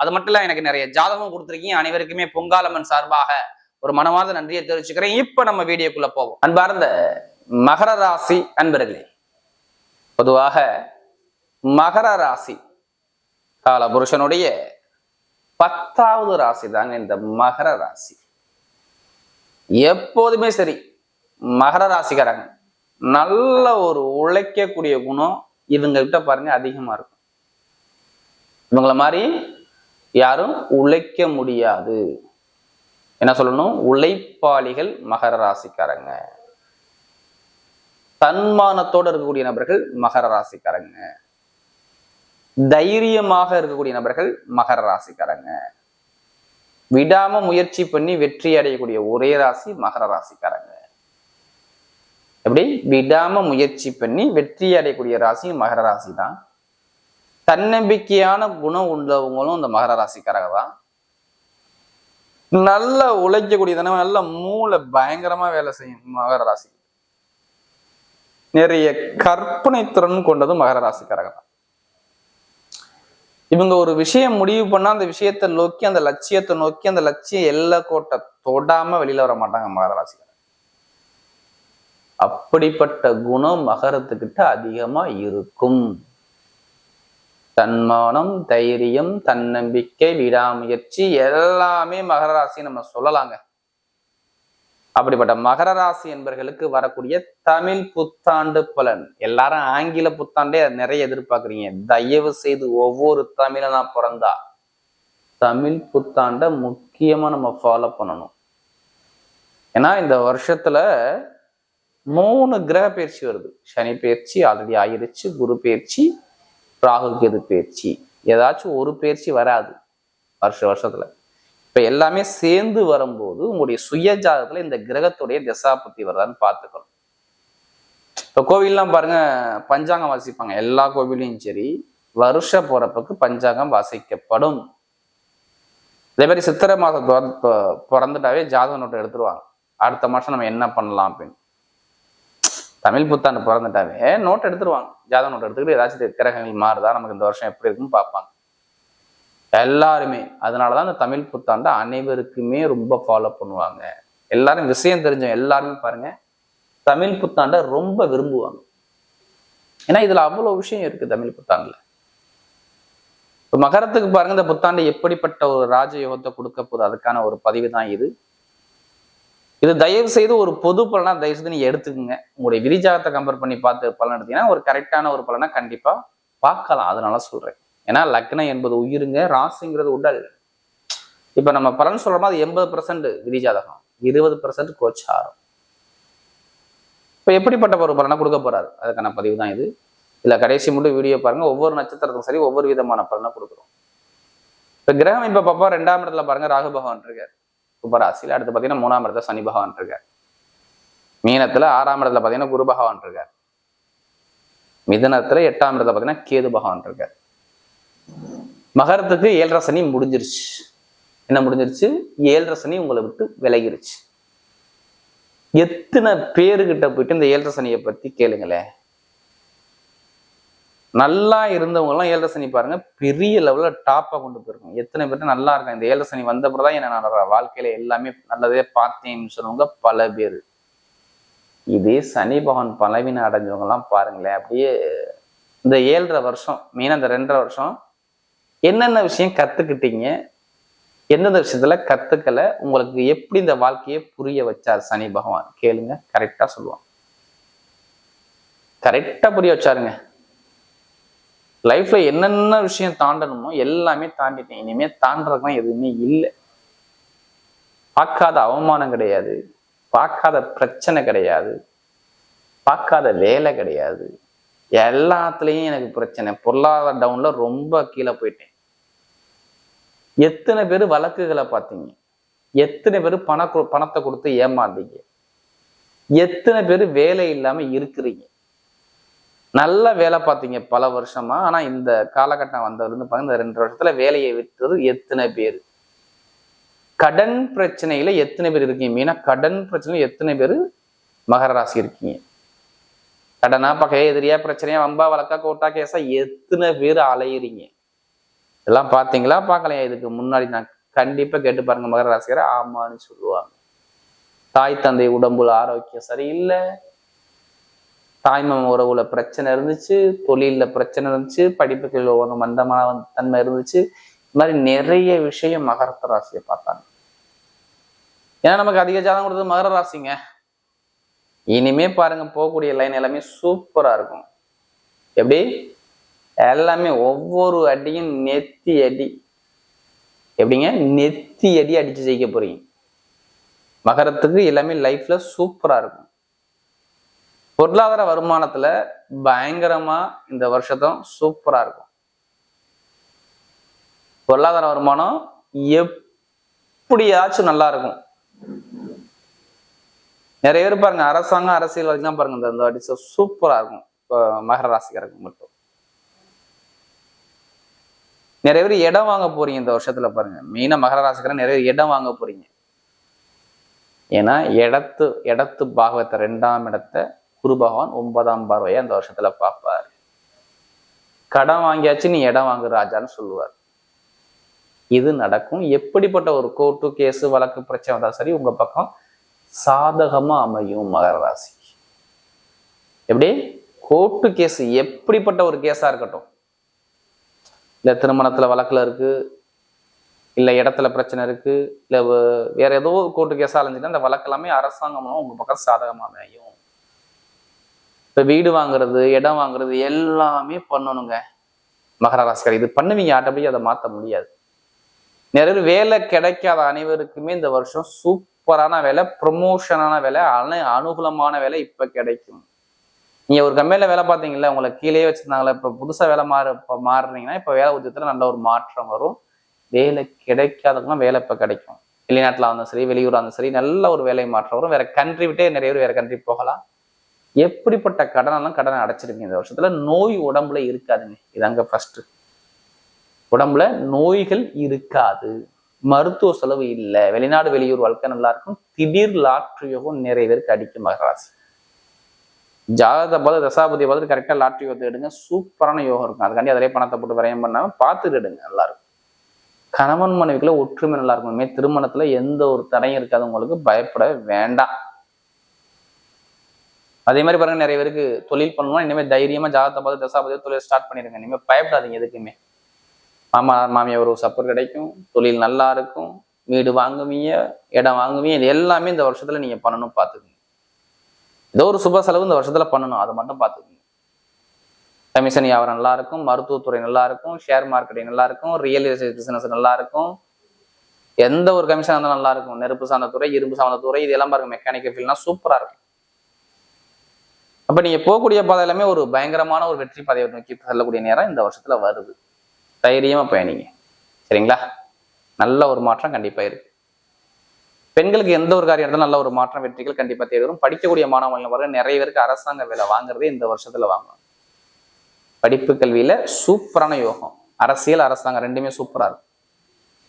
அது மட்டும் இல்ல எனக்கு நிறைய ஜாதகம் கொடுத்துருக்கீங்க. அனைவருக்குமே பொங்காலம்மன் சார்பாக ஒரு மனமார்ந்த நன்றியை தெரிவிச்சுக்கிறேன். இப்ப நம்ம வீடியோக்குள்ள போவோம். அன்பார்ந்த மகர ராசி அன்பர்களே பொதுவாக மகர ராசி கால புருஷனுடைய பத்தாவது ராசி தாங்க இந்த மகர ராசி. எப்போதுமே சரி மகர ராசிக்காரங்க நல்ல ஒரு உழைக்கக்கூடிய குணம் இவங்க கிட்ட பாருங்க அதிகமா இருக்கும். இவங்கள மாதிரி யாரும் உழைக்க முடியாது. என்ன சொல்லணும்? உழைப்பாளிகள் மகர ராசிக்காரங்க. தன்மானத்தோட இருக்கக்கூடிய நபர்கள் மகர ராசிக்காரங்க. தைரியமாக இருக்கக்கூடிய நபர்கள் மகர ராசிக்காரங்க. விடாம முயற்சி பண்ணி வெற்றி அடையக்கூடிய ஒரே ராசி மகர ராசிக்காரங்க. எப்படி? விடாம முயற்சி பண்ணி வெற்றி அடையக்கூடிய ராசி மகர ராசி தான் தன்னம்பிக்கையான குணம் உள்ளவங்களும் இந்த மகர ராசிக்காரங்க தான். நல்ல உழைக்கக்கூடிய தினம் நல்ல மூளை பயங்கரமா வேலை செய்யும் மகர ராசி. நிறைய கற்பனை திறன் கொண்டதும் மகர ராசிக்காரங்க தான். இவங்க ஒரு விஷயம் முடிவு பண்ணா அந்த விஷயத்தை நோக்கி அந்த லட்சியத்தை நோக்கி அந்த லட்சியம் எல்லை கோட்டை தொடாம வெளியில வர மாட்டாங்க மகர ராசிக்காரங்க. அப்படிப்பட்ட குணம் மகரத்துக்கிட்ட அதிகமா இருக்கும். தன்மானம் தைரியம் தன்னம்பிக்கை விடாமுயற்சி எல்லாமே மகர ராசி நம்ம சொல்லலாங்க. அப்படிப்பட்ட மகர ராசி என்பர்களுக்கு வரக்கூடிய தமிழ் புத்தாண்டு பலன். எல்லாரும் ஆங்கில புத்தாண்டே நிறைய எதிர்பார்க்குறீங்க. தயவு செய்து ஒவ்வொரு தமிழனா பிறந்தா தமிழ் புத்தாண்டை முக்கியமா நம்ம ஃபாலோ பண்ணணும். ஏன்னா இந்த வருஷத்துல மூணு கிரக பயிற்சி வருது. சனி பயிற்சி ஆல்ரெடி ஆயிருச்சு குரு பயிற்சி ராகு கேது பயிற்சி ஏதாச்சும் ஒரு பயிற்சி வராது. வருஷ வருஷத்துல. இப்ப எல்லாமே சேர்ந்து வரும்போது உங்களுடைய சுய ஜாதகத்துல இந்த கிரகத்துடைய திசாபத்தி வருதான்னு பார்த்துக்கணும். இப்ப கோவில்லாம் பாருங்க பஞ்சாங்கம் வாசிப்பாங்க. எல்லா கோவிலையும் சரி வருஷ பிறப்புக்கு பஞ்சாங்கம் வாசிக்கப்படும். இதே மாதிரி சித்திரை மாதம் பிறந்துட்டாவே ஜாதக நோட்டை எடுத்துருவாங்க. அடுத்த மாசம் நம்ம என்ன பண்ணலாம் அப்படின்னு. தமிழ் புத்தாண்டு பிறந்துட்டாவே நோட் எடுத்துருவாங்க. ஜாதகம் நோட்டு எடுத்துக்கிட்டு ஏதாச்சும் கிரகங்கள் மாறுதா நமக்கு இந்த வருஷம் எப்படி இருக்குன்னு பார்ப்பாங்க. எல்லாருமே அதனாலதான் இந்த தமிழ் புத்தாண்டை அனைவருக்குமே ரொம்ப ஃபாலோ பண்ணுவாங்க. எல்லாரும் விஷயம் தெரிஞ்சவங்க எல்லாருமே பாருங்க தமிழ் புத்தாண்டை ரொம்ப விரும்புவாங்க. ஏன்னா இதுல அவ்வளவு விஷயம் இருக்கு தமிழ் புத்தாண்டுல. மகரத்துக்கு பாருங்க இந்த புத்தாண்டு எப்படிப்பட்ட ஒரு ராஜயோகத்தை கொடுக்க போகுது அதுக்கான ஒரு பதிவு தான் இது. இது தயவு செய்து ஒரு பொது பலனா தயவு செய்து நீங்க எடுத்துக்கோங்க. உங்களுடைய விரிஜாகத்தை கம்பேர் பண்ணி பார்த்து பலன் எடுத்தீங்கன்னா ஒரு கரெக்டான ஒரு பலனை கண்டிப்பா பார்க்கலாம். அதனால சொல்றேன். ஏன்னா லக்னம் என்பது உயிருங்க ராசிங்கிறது உடல். இப்ப நம்ம பலன் சொல்றோமா அது எண்பது பர்சன்ட் விரிஜாதகம் இருபது பர்சன்ட் கோச்சாரம். இப்ப எப்படிப்பட்ட ஒரு பலனை கொடுக்க போறாரு? அதுக்கான பதிவு தான் இது. இல்ல கடைசி மட்டும் வீடியோ பாருங்க. ஒவ்வொரு நட்சத்திரத்துக்கும் சரி ஒவ்வொரு விதமான பலனை கொடுக்குறோம். இப்ப கிரகம் இப்ப பாப்பா ரெண்டாம் இடத்துல பாருங்க ராகு பகவான் இருக்காரு. கும்பராசியில் அடுத்து பார்த்தீங்கன்னா மூணாம் இடத்துல சனி பகவான் இருக்கார். மீனத்தில் ஆறாம் இடத்துல பார்த்தீங்கன்னா குரு பகவான் இருக்கார். மிதனத்தில் எட்டாம் இடத்துல பார்த்தீங்கன்னா கேது பகவான் இருக்கார். மகரத்துக்கு ஏழரை சனி முடிஞ்சிருச்சு. என்ன முடிஞ்சிருச்சு? ஏழரை சனி உங்களை விட்டு விலகிருச்சு. எத்தனை பேருக்கிட்ட போயிட்டு இந்த ஏழரை சனியை பற்றி கேளுங்களேன். நல்லா இருந்தவங்க எல்லாம் ஏழரை சனி பாருங்க பெரிய லெவலில் டாப்பா கொண்டு போயிருக்கும் எத்தனை பேர் நல்லா இருக்கும் இந்த ஏழரை சனி வந்த பிறகுதான் என்ன நான் வாழ்க்கையில எல்லாமே நல்லதே பார்த்தேன்னு சொன்னவங்க பல பேர். இதே சனி பகவான் பலவீனம் அடைஞ்சவங்க எல்லாம் பாருங்களேன். அப்படியே இந்த ஏழரை வருஷம் மெயினா இந்த ரெண்டரை வருஷம் என்னென்ன விஷயம் கத்துக்கிட்டீங்க? எந்தெந்த விஷயத்துல கத்துக்கல? உங்களுக்கு எப்படி இந்த வாழ்க்கையை புரிய வச்சார் சனி பகவான்? கேளுங்க. கரெக்டா சொல்லுவான். கரெக்டா புரிய வச்சாருங்க. லைஃப்ல என்னென்ன விஷயம் தாண்டணுமோ எல்லாமே தாண்டிட்டேன். இனிமே தாண்டதுலாம் எதுவுமே இல்லை. பார்க்காத அவமானம் கிடையாது. பார்க்காத பிரச்சனை கிடையாது. பார்க்காத வேலை கிடையாது. எல்லாத்துலேயும் எனக்கு பிரச்சனை. பொருளாதார டவுன்ல ரொம்ப கீழே போயிட்டேன். எத்தனை பேர் வழக்குகளை பார்த்தீங்க? எத்தனை பேர் பண பணத்தை கொடுத்து ஏமாந்தீங்க? எத்தனை பேர் வேலை இல்லாமல் இருக்கிறீங்க? நல்ல வேலை பார்த்தீங்க பல வருஷமா. ஆனா இந்த காலகட்டம் வந்தவருந்து பாருங்க இந்த ரெண்டு வருஷத்துல வேலையை விட்டது எத்தனை பேர்? கடன் பிரச்சனையில எத்தனை பேர் இருக்கீங்க? மீனா கடன் பிரச்சனையில எத்தனை பேர் மகர ராசி இருக்கீங்க? கடனா பகைய எதிரியா பிரச்சனையா வம்பா வழக்கா கோட்டா கேஸா எத்தனை பேர் அலையிறீங்க? இதெல்லாம் பார்த்தீங்களா பார்க்கலையா இதுக்கு முன்னாடி நான் கண்டிப்பா கேட்டு பாருங்க மகர ராசிக்கார ஆமான்னு சொல்லுவாங்க. தாய் தந்தை உடம்புல ஆரோக்கியம் சரியில்லை. தாய்மம் உறவுல பிரச்சனை இருந்துச்சு தொழிலில் பிரச்சனை இருந்துச்சு படிப்புகள் ஒரு மந்தமான தன்மை இருந்துச்சு. இந்த மாதிரி நிறைய விஷயம் மகரத்த ராசியை பார்த்தாங்க. ஏன்னா நமக்கு அதிக ஜாதகம் கொடுத்தது மகர ராசிங்க. இனிமே பாருங்க போகக்கூடிய லைன் எல்லாமே சூப்பரா இருக்கும். எப்படி? எல்லாமே ஒவ்வொரு அடியும் நெத்தி அடி. எப்படிங்க? நெத்தி அடி அடிச்சு ஜெயிக்க போறீங்க. மகரத்துக்கு எல்லாமே லைஃப்ல சூப்பரா இருக்கும். பொருளாதார வருமானத்துல பயங்கரமா இந்த வருஷத்தும் சூப்பரா இருக்கும். பொருளாதார வருமானம் எப்படியாச்சும் நல்லா இருக்கும். நிறைய பேர் பாருங்க அரசாங்கம் அரசியல் வரைக்கும் பாருங்க இந்த வாட்டி சூப்பரா இருக்கும். மகர ராசிக்காரங்க மட்டும். நிறைய பேர் இடம் வாங்க போறீங்க இந்த வருஷத்துல பாருங்க. மெயினா மகர ராசிக்காரன் நிறைய பேர் இடம் வாங்க போறீங்க. ஏன்னா இடத்து இடத்து பாகத்தை ரெண்டாம் இடத்தை குரு பகவான் ஒன்பதாம் பார்வையை அந்த வருஷத்துல பார்ப்பார். கடன் வாங்கியாச்சு நீ இடம் வாங்கு ராஜான்னு சொல்லுவார். இது நடக்கும். எப்படிப்பட்ட ஒரு கோர்ட்டு கேஸு வழக்கு பிரச்சனை வந்தாலும் சரி உங்க பக்கம் சாதகமா அமையும் மகர ராசி. எப்படி? கோர்ட்டு கேஸ் எப்படிப்பட்ட ஒரு கேஸா இருக்கட்டும். இல்ல திருமணத்துல வழக்குல இருக்கு இல்ல இடத்துல பிரச்சனை இருக்கு இல்ல வேற ஏதோ கோர்ட்டு கேஸா அலைஞ்சுன்னா அந்த வழக்கு எல்லாமே அரசாங்கம் உங்க பக்கம் சாதகமா அமையும். இப்போ வீடு வாங்குறது இடம் வாங்குறது எல்லாமே பண்ணணுங்க. மகர ராசிக்கார் இது பண்ணுவீங்க ஆட்டோமேட்டிக் அதை மாற்ற முடியாது. நிறைய வேலை கிடைக்காத அனைவருக்குமே இந்த வருஷம் சூப்பரான வேலை ப்ரொமோஷனான வேலை அனு அனுகூலமான வேலை இப்போ கிடைக்கும். நீங்கள் ஒரு கம்பெனியில் வேலை பார்த்தீங்களா உங்களை கீழே வச்சிருந்தாங்களா இப்போ புதுசாக வேலை மாறு இப்போ மாறுறீங்கன்னா இப்போ வேலை உத்தியத்தில் நல்ல ஒரு மாற்றம் வரும். வேலை கிடைக்காதவங்களாம் வேலை இப்போ கிடைக்கும். வெளிநாட்டில் இருந்தாலும் சரி வெளியூராக இருந்தாலும் சரி நல்ல ஒரு வேலை மாற்றம் வரும். வேற கண்ட்ரி விட்டே நிறைய பேர் வேற கண்ட்ரி போகலாம். எப்படிப்பட்ட கடனெல்லாம் கடனை அடைச்சிருக்கீங்க இந்த வருஷத்துல. நோய் உடம்புல இருக்காதுங்க. இதாங்க ஃபர்ஸ்ட் உடம்புல நோய்கள் இருக்காது. மருத்துவ செலவு இல்லை. வெளிநாடு வெளியூர் வாழ்க்கை நல்லா இருக்கும். திடீர் லாட்ரி யோகம் நிறைய பேருக்கு அடிக்கும் மகராசி. ஜாதகத்தை பார்த்து தசாபதி பார்த்து கரெக்டாக லாட்ரி யோகத்தை எடுங்க. சூப்பரான யோகம் இருக்கும். அதுக்காண்டி அதிலே பணத்தை போட்டு விரயம் பண்ணாமல் பார்த்துட்டு எடுங்க. நல்லா இருக்கும். கணவன் மனைவிக்குள்ள ஒற்றுமை நல்லா இருக்கும். இனிமேல் திருமணத்துல எந்த ஒரு தடையும் இருக்காது. உங்களுக்கு பயப்பட வேண்டாம். அதே மாதிரி பாருங்க நிறைய பேருக்கு தொழில் பண்ணணும் இனிமேல் தைரியமா ஜாதகத்தை பார்த்து தசாபதி தொழில் ஸ்டார்ட் பண்ணிடுங்க. இனிமேல் பயப்படாதீங்க எதுக்குமே. மாமா மாமியார் ஒரு சப்போர்ட் கிடைக்கும். தொழில் நல்லா இருக்கும். வீடு வாங்குவீங்க இடம் வாங்குவீங்க இது எல்லாமே இந்த வருஷத்துல நீங்க பண்ணணும் பார்த்துக்குங்க. ஏதோ ஒரு சுப செலவு இந்த வருஷத்துல பண்ணணும். அதை மட்டும் பார்த்துக்குங்க. கமிஷன் வியாபாரம் நல்லா இருக்கும். மருத்துவத்துறை நல்லா இருக்கும். ஷேர் மார்க்கெட்டிங் நல்லா இருக்கும். ரியல் எஸ்டேட் பிசினஸ் நல்லா இருக்கும். எந்த ஒரு கமிஷன் இருந்தாலும் நல்லா இருக்கும். நெருப்பு சார்ந்த துறை இரும்பு சார்ந்த துறை இதெல்லாம் பாருங்க மெக்கானிக்கல் ஃபீல்ட்னா சூப்பரா இருக்கும். அப்போ நீங்க போகக்கூடிய பாதை எல்லாமே ஒரு பயங்கரமான ஒரு வெற்றி பாதையை நோக்கி செல்லக்கூடிய நேரம் இந்த வருஷத்துல வருது. தைரியமாக பயணிங்க. சரிங்களா? நல்ல ஒரு மாற்றம் கண்டிப்பாக இருக்குது பெண்களுக்கு எந்த ஒரு காரியம் இருந்தாலும் நல்ல ஒரு மாற்றம் வெற்றிகள் கண்டிப்பாக தேடி வரும் படிக்கக்கூடிய மாணவர்கள் வர நிறைய பேருக்கு அரசாங்க வேலை வாங்குறதே இந்த வருஷத்துல வாங்கணும் படிப்பு கல்வியில சூப்பரான யோகம். அரசியல் அரசாங்கம் ரெண்டுமே சூப்பரா இருக்கும்.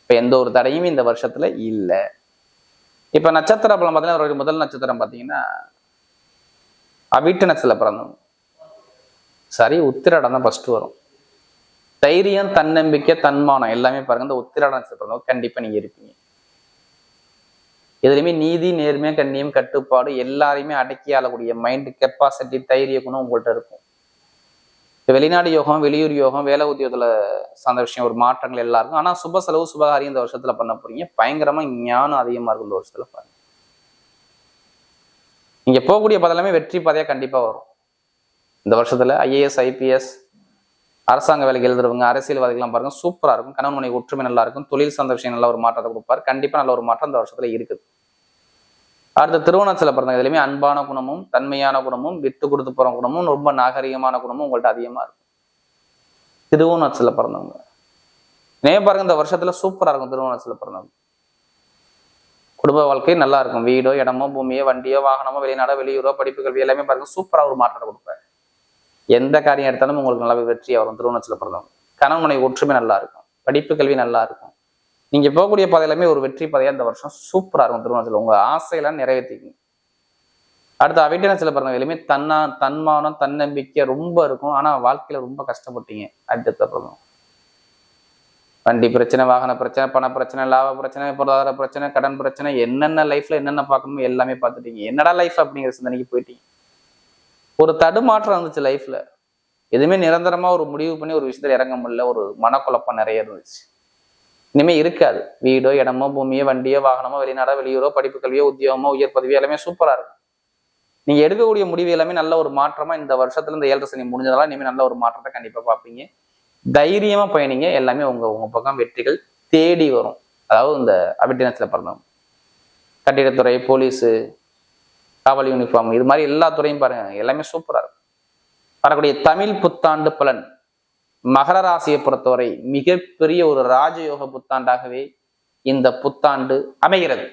இப்போ எந்த ஒரு தடையும் இந்த வருஷத்துல இல்லை. இப்போ நட்சத்திர பலம் பார்த்தீங்கன்னா முதல் நட்சத்திரம் பார்த்தீங்கன்னா அவிட்டு நட்சத்திர பிறந்தவங்க. சரி உத்திராடம் தான் ஃபர்ஸ்ட் வரும். தைரியம் தன்னம்பிக்கை தன்மானம் எல்லாமே பாருங்க இந்த உத்திராட நட்சத்திரம் கண்டிப்பா நீங்க இருப்பீங்க. எதுலையுமே நீதி நேர்மை கண்ணியம் கட்டுப்பாடு எல்லாரையுமே அடக்கி ஆளக்கூடிய மைண்ட் கெப்பாசிட்டி தைரிய குணம் உங்கள்கிட்ட இருக்கும். இப்ப வெளிநாடு யோகம் வெளியூர் யோகம் வேலை உத்தியோகத்துல சார்ந்த விஷயம் ஒரு மாற்றங்கள் எல்லாருக்கும் ஆனா சுப செலவு சுபகாரியம் இந்த வருஷத்துல பண்ண போறீங்க. பயங்கரமா ஞானம் அதிகமா இருக்கும் இந்த வருஷத்துல பாருங்க. இங்கே போகக்கூடிய பதிலாமே வெற்றி பாதையாக கண்டிப்பாக வரும். இந்த வருஷத்தில் ஐஏஎஸ் ஐபிஎஸ் அரசாங்க வேலைக்கு எழுதுறவங்க அரசியல்வாதிகள்லாம் பாருங்கள் சூப்பராக இருக்கும். கணவன் மனைவி ஒற்றுமை நல்லா இருக்கும். தொழில் சார்ந்த விஷயம் நல்ல ஒரு மாற்றத்தை கொடுப்பாரு. கண்டிப்பாக நல்ல ஒரு மாற்றம் இந்த வருஷத்தில் இருக்குது. அடுத்த திருவண்ணாச்சல பிறந்தவங்க இதுலையுமே அன்பான குணமும் தன்மையான குணமும் விட்டு கொடுத்து போகிற குணமும் ரொம்ப நாகரிகமான குணமும் உங்கள்கிட்ட அதிகமாக இருக்கும். திருவண்ணாச்சல பிறந்தவங்க நே பாருங்க இந்த வருஷத்தில் சூப்பராக இருக்கும் திருவண்ணாச்சல பிறந்தவங்க குடும்ப வாழ்க்கை நல்லா இருக்கும். வீடோ இடமோ பூமியோ வண்டியோ வாகனமோ வெளிநாடோ வெளியூரோ படிப்பு கல்வி எல்லாமே பாருங்க சூப்பராக ஒரு மாற்றத்தை கொடுப்பாரு. எந்த காரியம் எடுத்தாலும் உங்களுக்கு நல்ல வெற்றி வரும். திருவண்ணாச்சல பிறந்தவங்க கணவன் மனைவி ஒற்றுமை நல்லா இருக்கும். படிப்பு கல்வி நல்லா இருக்கும். நீங்க போகக்கூடிய பாதையிலுமே ஒரு வெற்றி பாதையா இந்த வருஷம் சூப்பரா இருக்கும் திருவண்ணாச்சல உங்க ஆசையெல்லாம் நிறைவேற்றிக்கணும் அடுத்து அவைட்டனச்சில பிறந்த எல்லாமே தன்னா தன்மானம் தன்னம்பிக்கை ரொம்ப இருக்கும். ஆனா வாழ்க்கையில ரொம்ப கஷ்டப்பட்டீங்க. அடுத்த பிறந்தவங்க வண்டி பிரச்சனை வாகன பிரச்சனை பண பிரச்சனை லாப பிரச்சனை பொருளாதார பிரச்சனை கடன் பிரச்சனை என்னென்ன லைஃப்ல என்னென்ன பார்க்கணுமோ எல்லாமே பார்த்துட்டீங்க. என்னடா லைஃப் அப்படிங்கிற சிந்தனைக்கு போயிட்டீங்க. ஒரு தடுமாற்றம் இருந்துச்சு லைஃப்ல எதுவுமே நிரந்தரமா ஒரு முடிவு பண்ணி ஒரு விஷயத்துல இறங்க முடியல. ஒரு மனக்குழப்பம் நிறைய இருந்துச்சு. இனிமே இருக்காது. வீடோ இடமோ பூமியோ வண்டியோ வாகனமோ வெளிநாடோ வெளியூரோ படிப்பு கல்வியோ உத்தியோகமோ உயர் பதவியோ எல்லாமே சூப்பரா இருக்கும் நீங்க எடுக்கக்கூடிய முடிவு எல்லாமே நல்ல ஒரு மாற்றமா இந்த வருஷத்துல இந்த ஏழரை சனி முடிஞ்சதால இனிமேல் நல்ல ஒரு மாற்றத்தை கண்டிப்பா பார்ப்பீங்க. தைரியமா பயணிங்க. எல்லாமே உங்க உங்க பக்கம் வெற்றிகள் தேடி வரும். அதாவது இந்த அபிட்டினத்துல பிறந்தவங்க கட்டிடத்துறை போலீஸு காவல் யூனிஃபார்ம் இது மாதிரி எல்லா துறையும் பாருங்க. எல்லாமே சூப்பரா இருக்கும். வரக்கூடிய தமிழ் புத்தாண்டு பலன். மகர ராசியை பொறுத்தவரை மிகப்பெரிய ஒரு ராஜயோக புத்தாண்டாகவே இந்த புத்தாண்டு அமைகிறது.